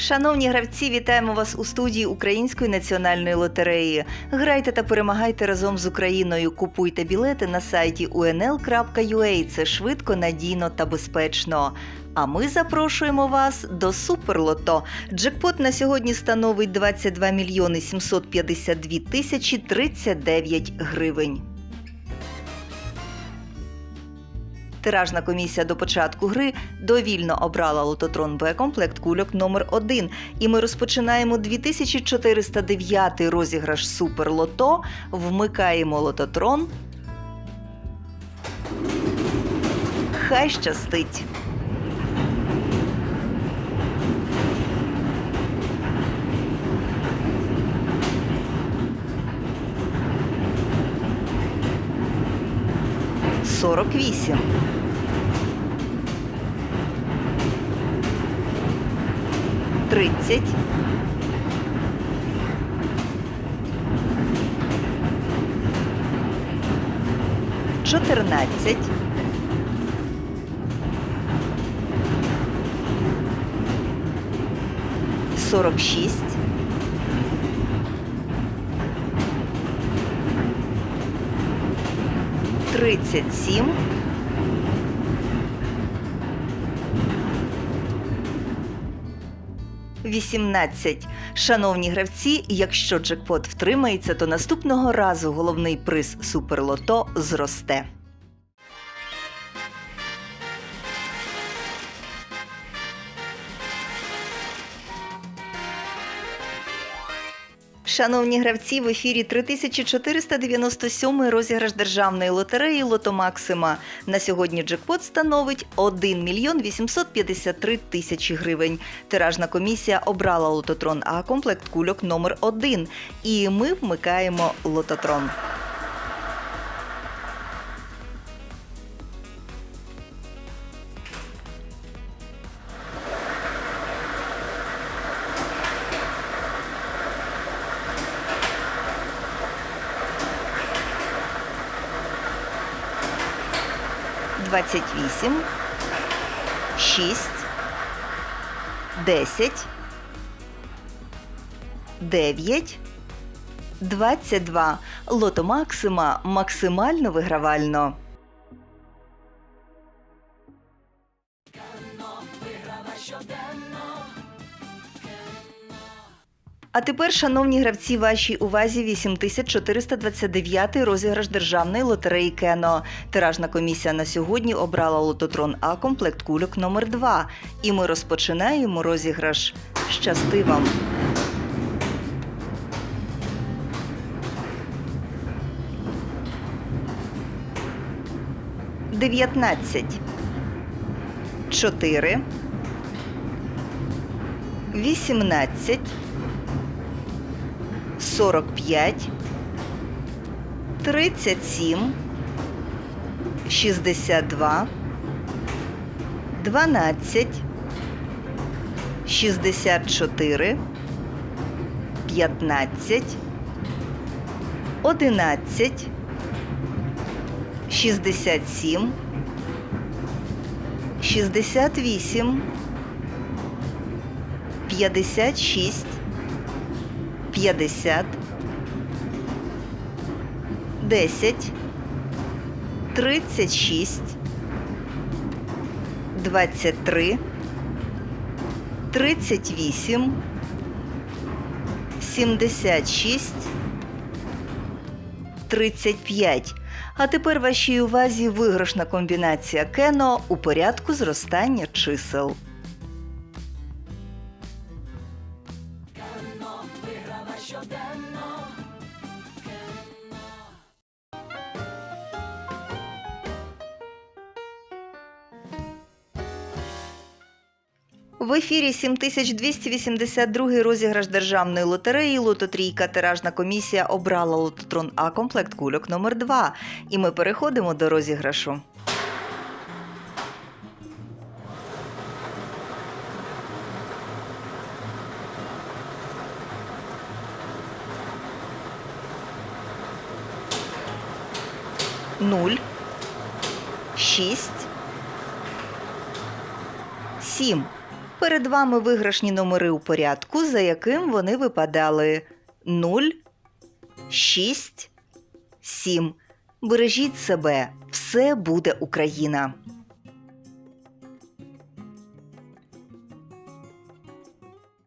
Шановні гравці, вітаємо вас у студії Української національної лотереї. Грайте та перемагайте разом з Україною. Купуйте білети на сайті unl.ua. Це швидко, надійно та безпечно. А ми запрошуємо вас до Суперлото. Джекпот на сьогодні становить 22 мільйони 752 тисячі 39 гривень. Тиражна комісія до початку гри довільно обрала лототрон Б комплект кульок номер 1 І ми розпочинаємо 2409 розіграш Суперлото. Вмикаємо лототрон. Хай щастить! Сорок вісім. Тридцять. Чотирнадцять. Сорок шість. Тридцять сім. Вісімнадцять. Шановні гравці, якщо джекпот втримається, то наступного разу головний приз Суперлото зросте. Шановні гравці, в ефірі 3497 розіграш державної лотереї Лото Максима. На сьогодні джекпот становить 1 мільйон 853 тисячі гривень. Тиражна комісія обрала лототрон А комплект кульок номер 1 І ми вмикаємо лототрон. Двадцять вісім, шість, десять, дев'ять, двадцять два. Лото Максима максимально вигравально. А тепер, шановні гравці, вашій увазі 8429 розіграш державної лотереї Кено. Тиражна комісія на сьогодні обрала лототрон А комплект кульок номер 2 І ми розпочинаємо розіграш. Щасти вам! Дев'ятнадцять. Чотири. Вісімнадцять. 45, 37, 62, 12, 64, 15, 11, 67, 68, 56, 50, 10, 36, 23, 38, 76, 35. А тепер вашій увазі виграшна комбінація кено у порядку зростання чисел. В ефірі 7282 розіграш державної лотереї Лототрійка. Тиражна комісія обрала лототрон А комплект кульок номер 2 І ми переходимо до розіграшу. Нуль. Шість. Сім. Перед вами виграшні номери у порядку, за яким вони випадали 0, 6, 7. Бережіть себе, все буде Україна.